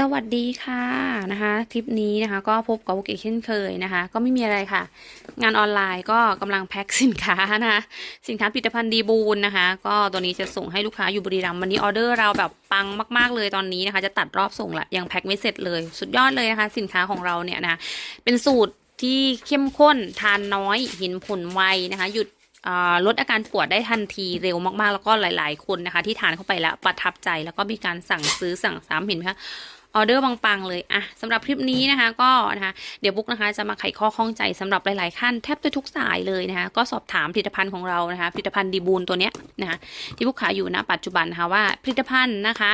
สวัสดีค่ะนะคะทริปนี้นะคะก็พบกับโอเกเช่นเคยนะคะ ก็ไม่มีอะไรค่ะ งานออนไลน์ก็กำลังแพ็คสินค้านะคะสินค้าผลิตภัณฑ์ดีบูนนะคะ ก็ตัวนี้จะส่งให้ลูกค้าอยู่บุรีรัมย์วันนี้ออเดอร์เราแบบปังมาก ๆ เลยตอนนี้นะคะ จะตัดรอบส่งละยังแพ็คไม่เสร็จเลย สุดยอดเลยนะคะ สินค้าของเราเนี่ยนะะเป็นสูตรที่เข้มข้นทานน้อยเห็นผลไวนะคะ หยุดลดอาการปวดได้ทันทีเร็วมากๆ แล้วก็หลาย ๆ คนนะคะ ที่ทานเข้าไปแล้วประทับใจแล้วก็มีการสั่งซื้อสั่งซ้ำเห็นไหมคะออเดอร์บางๆเลยอะสำหรับคลิปนี้นะคะก็นะคะเดี๋ยวบุ๊กนะคะจะมาไขข้อข้องใจสำหรับหลายๆขั้นแทบจะทุกสายเลยนะคะก็สอบถามผลิตภัณฑ์ของเรานะคะผลิตภัณฑ์ดีบูนตัวเนี้ยนะคะที่บุ๊กขายอยู่ณปัจจุบันนะคะว่าผลิตภัณฑ์นะคะ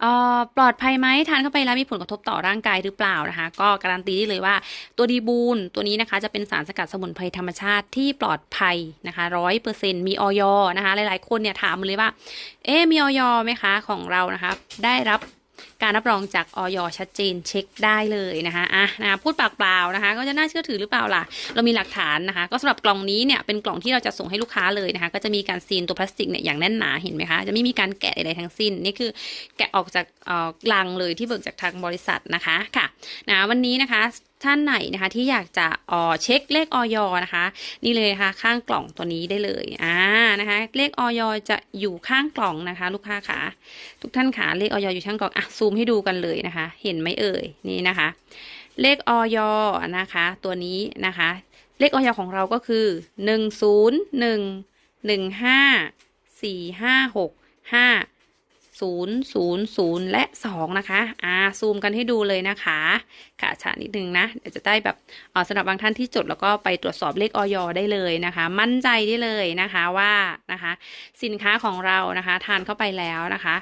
เออปลอดภัยไหมทานเข้าไปแล้วมีผลกระทบต่อร่างกายหรือเปล่านะคะ ก็การันตีได้เลยว่าตัวดีบูนตัวนี้นะคะจะเป็นสารสกัดสมุนไพรธรรมชาติที่ปลอดภัยนะคะร้อยเปอร์เซ็นต์มีออยนะคะหลายๆคนเนี่ยถามมาเลยว่า เอ๊มีออยไหมคะของเรานะคะได้รับ การรับรองจากออยชัดเจนเช็คได้เลยนะคะอะนะคะพูดปากเปล่านะคะ ก็จะน่าเชื่อถือหรือเปล่าล่ะ เรามีหลักฐานนะคะ ก็สำหรับกล่องนี้เนี่ยเป็นกล่องที่เราจะส่งให้ลูกค้าเลยนะคะ ก็จะมีการซีนตัวพลาสติกเนี่ยอย่างแน่นหนาเห็นไหมคะ จะไม่มีการแกะใดๆทั้งสิ้น นี่คือแกะออกจากอ่อลังเลยที่เบิกจากทางบริษัทนะคะค่ะนะวันนี้นะคะท่านไหนนะคะที่อยากจะอ่อเช็คเลขออยนะคะ นี่เลยค่ะข้างกล่องตัวนี้ได้เลยอ่านะคะ เลขออยจะอยู่ข้างกล่องนะคะ ลูกค้าขาทุกท่านขาเลขออยอยู่ข้างกล่องอะซูมให้ดูกันเลยนะคะ เห็นไหมเอ่ยนี่นะคะ เลขออยนะคะ ตัวนี้นะคะ เลขออยของเราก็คือหนึ่งศูนย์หนึ่งหนึ่งห้าสี่ห้าหกห้าศูนย์ศูนย์ศูนย์และสองนะคะอ่าซูมกันให้ดูเลยนะคะ ค่ะฉานิดนึงนะเดี๋ยวจะได้แบบอ่อสำหรับบางท่านที่จดแล้วก็ไปตรวจสอบเลขออยได้เลยนะคะ มั่นใจได้เลยนะคะว่านะคะ สินค้าของเรานะคะ ทานเข้าไปแล้วนะคะ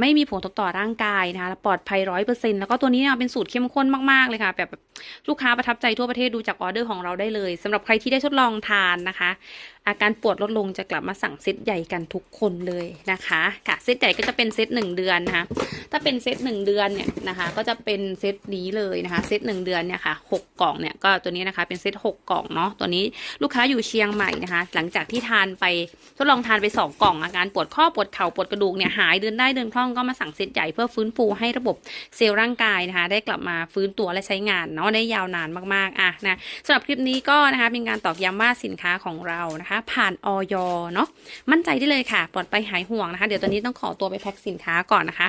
ไม่มีผลกระทบต่อร่างกายนะคะปลอดภัยร้อยเปอร์เซ็นต์แล้วก็ตัวนี้เนี่ยเป็นสูตรเข้มข้นมากๆเลยค่ะ แบบลูกค้าประทับใจทั่วประเทศดูจากออเดอร์ของเราได้เลยสำหรับใครที่ได้ทดลองทานนะคะ อาการปวดลดลงจะกลับมาสั่งเซตใหญ่กันทุกคนเลยนะคะค่ะเซตใหญ่ก็จะเป็นเซตหนึ่งเดือนนะคะถ้าเป็นเซตหนึ่งเดือนเนี่ยนะคะ ก็จะเป็นเซตนี้เลยนะคะเซตหนึ่งเดือนเนี่ยค่ะหกกล่องเนี่ยก็ตัวนี้นะคะเป็นเซตหกกล่องเนาะตัวนี้ลูกค้าอยู่เชียงใหม่นะคะ หลังจากที่ทานไปทดลองทานไปสองกล่อง อาการปวดข้อปวดเข่าปวดกระดูกเนี่ยหายเดินได้เดินคล่องก็มาสั่งเซตใหญ่เพื่อฟื้นฟูให้ระบบเซลล์ร่างกายนะคะ ได้กลับมาฟื้นตัวและใช้งานเนาะได้ยาวนานมากๆอะนะสำหรับคลิปนี้ก็นะคะเป็นการตอกย้ำว่าสินค้าของเรานะคะผ่านออยเนาะมั่นใจได้เลยค่ะ ปลอดภัยหายห่วงนะคะ เดี๋ยวตอนนี้ต้องขอตัวไปแพ็คสินค้าก่อนนะคะ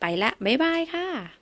ไปละบ๊ายบายค่ะ